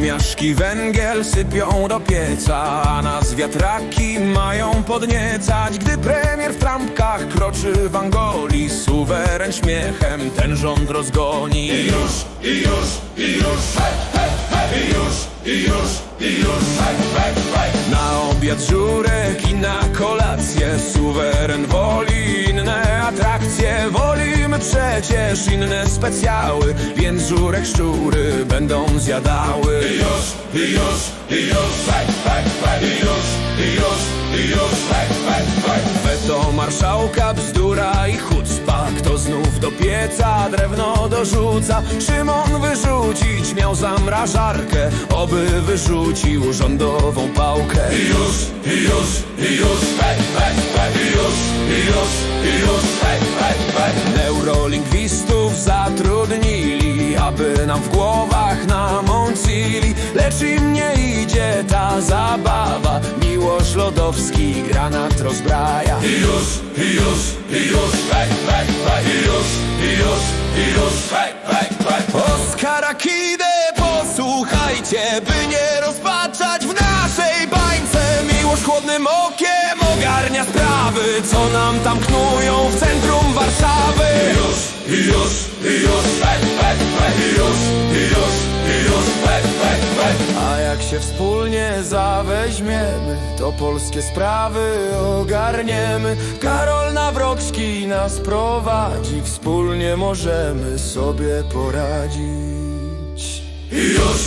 Polski węgiel sypią do pieca, a nas wiatraki mają podniecać. Gdy premier w trampkach kroczy w Angolii, suweren śmiechem ten rząd rozgoni. I już, i już, i już, hej, hej, hej, i już, i już, i już, hej, hej, hej. Na obiad żurek i na kolację suweren woli inne atrakcje. Wolimy przecież inne specjały, więc żurek szczury będą zjadały. I już, i już, i już, hej, hej, hej, i już, i już, i już, hej, hej, hej. Weto marszałka, bzdura i chucpa, kto znów do pieca drewno dorzuca. Szymon wyrzucić miał zamrażarkę, oby wyrzucił rządową pałkę. I już, i już, i już, hej, hej, hej, i już, i już, i już, hej, hej, hej. Neurolingwistów zatrudnili, nam w głowach namącili, lecz im nie idzie ta zabawa. Miłosz Lodowski granat rozbraja. I już, i już, i już, hej, hej, hej, i już, i już, i już, hej, hej, hej. Oskara Kidę, posłuchajcie, by nie rozpaczać w naszej bańce. Miłość chłodnym okiem ogarnia sprawy, co nam tam knują w centrum Warszawy. I już, i już, jak się wspólnie zaweźmiemy, to polskie sprawy ogarniemy. Karol Nawrocki nas prowadzi, wspólnie możemy sobie poradzić. I już,